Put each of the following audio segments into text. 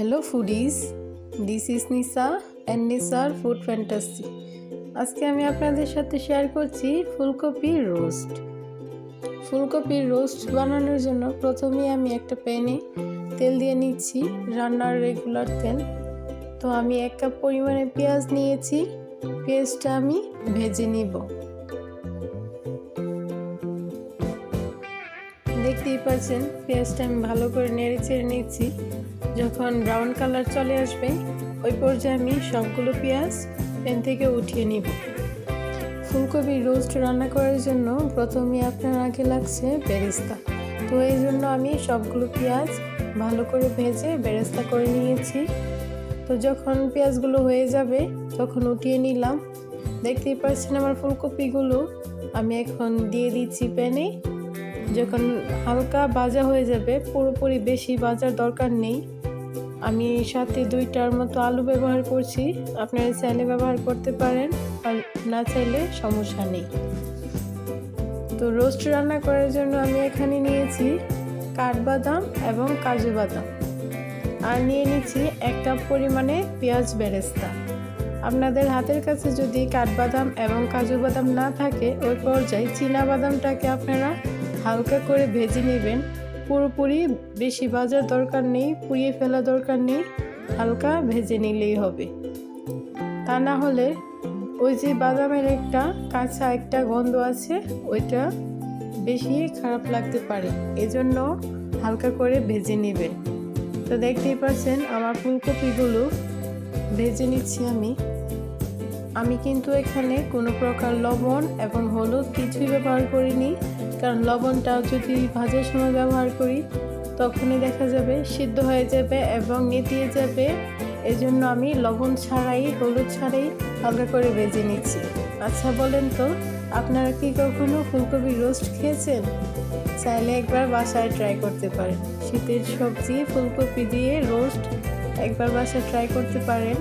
Hello foodies this is Nisa and Nisar food fantasy আজকে আমি আপনাদের সাথে শেয়ার করছি ফুলকপির রোস্ট ফুলকপির রোস্ট বানানোর জন্য প্রথমেই আমি একটা প্যানে তেল দিয়ে নিচ্ছি, রান্নার রেগুলার তেল। তো আমি এক কাপ পরিমাণে পেঁয়াজ নিয়েছি, পেঁয়াজটা আমি ভেজে নিব। দেখতেই পাচ্ছেন, পেঁয়াজটা আমি ভালো করে নেড়ে চেড়ে নিচ্ছি। যখন ব্রাউন কালার চলে আসবে, ওই পর্যায়ে আমি সবগুলো পেঁয়াজ প্যান থেকে উঠিয়ে নিব। ফুলকপি রোস্ট রান্না করার জন্য প্রথমে আপনার আগে লাগছে বেরেস্তা। তো এই জন্য আমি সবগুলো পেঁয়াজ ভালো করে ভেজে বেরেস্তা করে নিয়েছি। তো যখন পেঁয়াজগুলো হয়ে যাবে, তখন উঠিয়ে নিলাম। দেখতেই পাচ্ছেন আমার ফুলকপিগুলো আমি এখন দিয়ে দিচ্ছি প্যানে। যখন হালকা ভাজা হয়ে যাবে, পুরোপুরি বেশি ভাজার দরকার নেই। আমি সাথে দুইটার মতো আলু ব্যবহার করছি। আপনারা চাইলে ব্যবহার করতে পারেন, আর না চাইলে সমস্যা নেই। তো রোস্ট রান্না করার জন্য আমি এখানে নিয়েছি কাঠবাদাম এবং কাজু বাদাম। আর নিয়ে নিচ্ছি এক কাপ পরিমাণে পেঁয়াজ বেরেস্তা। আপনাদের হাতের কাছে যদি কাঠবাদাম এবং কাজু বাদাম না থাকে, ওই পর্যায়ে বাদামটাকে আপনারা হালকা করে ভেজে নেবেন। পুরোপুরি বেশি ভাজার দরকার নেই, পুড়িয়ে ফেলা দরকার নেই, হালকা ভেজে নিলেই হবে। তা না হলে ওই যে বাদামের একটা কাঁচা একটা গন্ধ আছে, ওইটা বেশি খারাপ লাগতে পারে। এজন্য হালকা করে ভেজে নেবেন। তো দেখতেই পাচ্ছেন আমার ফুলকপিগুলো ভেজে নিচ্ছি আমি। আমি কিন্তু এখানে কোনো প্রকার লবণ এবং হলুদ কিছুই ব্যবহার করিনি। কারণ লবণটা যদি ভাজার সময় ব্যবহার করি, তখনই দেখা যাবে সিদ্ধ হয়ে যাবে এবং নেতিয়ে যাবে। এজন্য আমি লবণ ছাড়াই, হলুদ ছাড়াই হালকা করে ভেজে নিচ্ছি। আচ্ছা বলেন তো, আপনারা কি কখনো ফুলকপি রোস্ট খেয়েছেন? চাইলে একবার বাসায় ট্রাই করতে পারেন। শীতের সবজি, ফুলকপি দিয়ে রোস্ট একবার বাসায় ট্রাই করতে পারেন।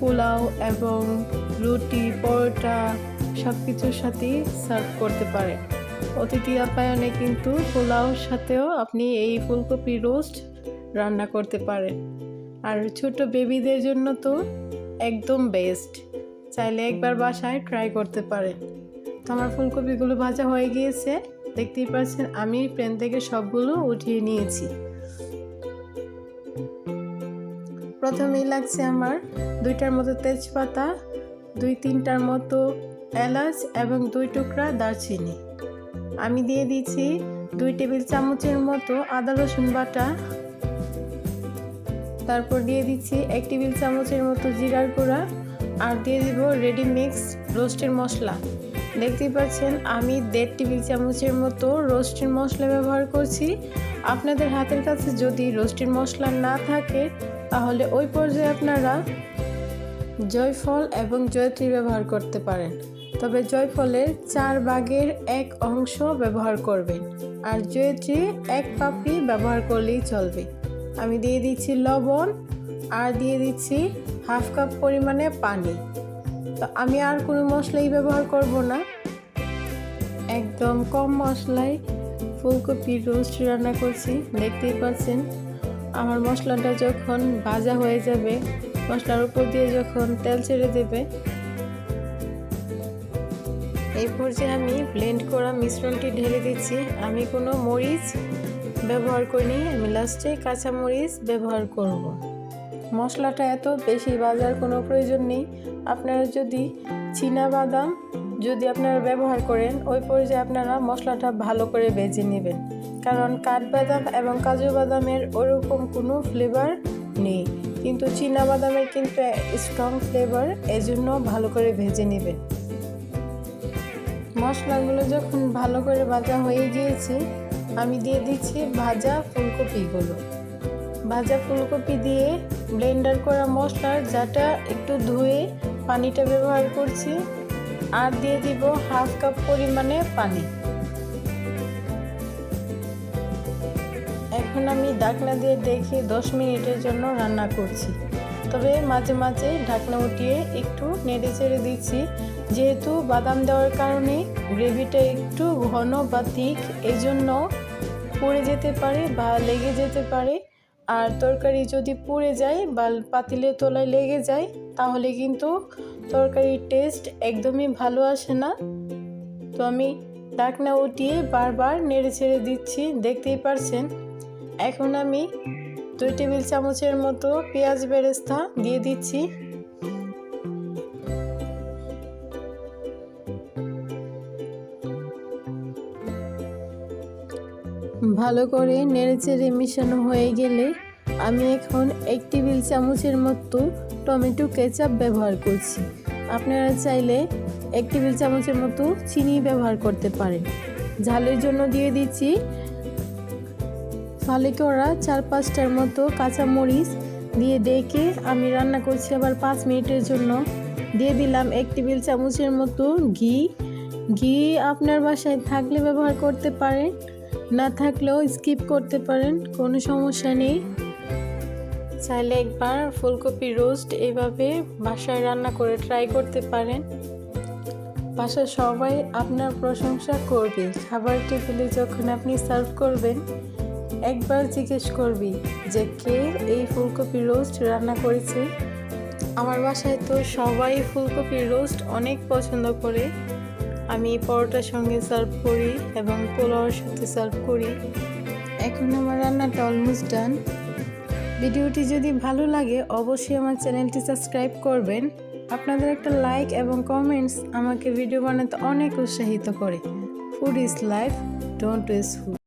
পোলাও এবং রুটি, পরোটা সব কিছুর সাথেই সার্ভ করতে পারেন। অতিথি আপ্যায়নে কিন্তু পোলাওর সাথেও আপনি এই ফুলকপি রোস্ট রান্না করতে পারেন। আর ছোট বেবিদের জন্য তো একদম বেস্ট চাইলে একবার বাসায় ট্রাই করতে পারেন। তো আমার ফুলকপিগুলো ভাজা হয়ে গিয়েছে। দেখতেই পাচ্ছেন, আমি প্যান থেকে সবগুলো উঠিয়ে নিয়েছি। প্রথমেই লাগছে আমার দুইটার মতো তেজপাতা, দুই তিনটার মতো এলাচ এবং দুই টুকরা দারচিনি। আমি দিয়ে দিচ্ছি দুই টেবিল চামচের মতো আদা রসুন বাটা। তারপর দিয়ে দিচ্ছি এক টেবিল চামচের মতো জিরার গুঁড়া আর দিয়ে দিব রেডি মিক্স রোস্টের মশলা। দেখতেই পাচ্ছেন, আমি দেড় টেবিল চামচের মতো রোস্টের মশলা ব্যবহার করছি। আপনাদের হাতের কাছে যদি রোস্টের মশলা না থাকে, তাহলে ওই পর্যায়ে আপনারা জয়ফল এবং জয়ত্রী ব্যবহার করতে পারেন। তবে জয়ফলের চার ভাগের এক অংশ ব্যবহার করবেন আর জয়ত্রী এক পাপড়ি ব্যবহার করলেই চলবে। আমি দিয়ে দিচ্ছি লবণ আর দিয়ে দিচ্ছি হাফ কাপ পরিমাণে পানি। তো আমি আর কোনো মশলাই ব্যবহার করব না। একদম কম মশলায় ফুলকপি রোস্ট রান্না করছি, দেখতেই পাচ্ছেন। আমার মশলাটা যখন ভাজা হয়ে যাবে, মশলার উপর দিয়ে যখন তেল ছেড়ে দেবে এই পর্যায়ে আমি ব্লেন্ড করা মিশ্রণটি ঢেলে দিচ্ছি। আমি কোনো মরিচ ব্যবহার করিনি, আমি লাস্টে কাঁচা মরিচ ব্যবহার করব। মশলাটা এত বেশি, বাজার কোনো প্রয়োজন নেই। আপনারা যদি চীনা বাদাম যদি আপনারা ব্যবহার করেন, ওই পর্যায়ে আপনারা মশলাটা ভালো করে ভেজে নেবেন। কারণ কাঠবাদাম এবং কাজু বাদামের ওরকম কোনো ফ্লেভার নেই। কিন্তু চীনা বাদামের কিন্তু স্ট্রং ফ্লেভার এজন্য ভালো করে ভেজে নেবেন। মশলাগুলো যখন ভালো করে ভাজা হয়ে গিয়েছে, আমি দিয়ে দিচ্ছি ভাজা ফুলকপিগুলো। ভাজা ফুলকপি দিয়ে ব্লেন্ডার করা মশলার যাটা একটু ধুয়ে পানিটা ব্যবহার করছি, আর দিয়ে দিব হাফ কাপ পরিমাণে পানি। এখন আমি ঢাকনা দিয়ে দেখি দশ মিনিটের জন্য রান্না করছি। তবে মাঝে মাঝে ঢাকনা উঠিয়ে একটু নেড়ে চেড়ে দিচ্ছি যেহেতু বাদাম দেওয়ার কারণে গ্রেভিটা একটু ঘন বা থিক এই জন্য পড়ে যেতে পারে বা লেগে যেতে পারে। আর তরকারি যদি পুড়ে যায় বা পাতিলে তোলায় লেগে যায়, তাহলে কিন্তু তরকারির টেস্ট একদমই ভালো আসে না। তো আমি ঢাকনা উঠিয়ে বারবার নেড়ে ছেড়ে দিচ্ছি, দেখতেই পারছেন? এখন আমি দুই টেবিল চামচের মতো পেঁয়াজ বেরেস্তা দিয়ে দিচ্ছি। ভালো করে নেড়েচেড়ে মিশানো হয়ে গেলে আমি এখন এক টেবিল চামচের মতো টমেটো কেচাপ ব্যবহার করছি। আপনারা চাইলে এক টেবিল চামচের মতো চিনি ব্যবহার করতে পারেন। ঝালের জন্য দিয়ে দিচ্ছি ফালি করা চার পাঁচটার মতো কাঁচামরিচ দিয়ে ডেকে আমি রান্না করছি আবার পাঁচ মিনিটের জন্য। দিয়ে দিলাম এক টেবিল চামচের মতো ঘি। ঘি আপনার বাসায় থাকলে ব্যবহার করতে পারেন। না থাকলেও স্কিপ করতে পারেন, কোনো সমস্যা নেই। চাইলে একবার ফুলকপি রোস্ট এইভাবে বাসায় রান্না করে ট্রাই করতে পারেন। বাসায় সবাই আপনার প্রশংসা করবে। খাবার টেবিলে যখন আপনি সার্ভ করবেন, একবার জিজ্ঞেস করবি যে, কে এই ফুলকপি রোস্ট রান্না করেছে? আমার বাসায় তো সবাই ফুলকপি রোস্ট অনেক পছন্দ করে। আমি পরোটার সঙ্গে সার্ভ করি এবং পোলাওর সাথে সার্ভ করি। এখন আমার রান্নাটা অলমোস্ট ডান ভিডিওটি যদি ভালো লাগে, অবশ্যই আমার চ্যানেলটি সাবস্ক্রাইব করবেন। আপনাদের একটা লাইক এবং কমেন্টস আমাকে ভিডিও বানাতে অনেক উৎসাহিত করে। Food is life don't waste food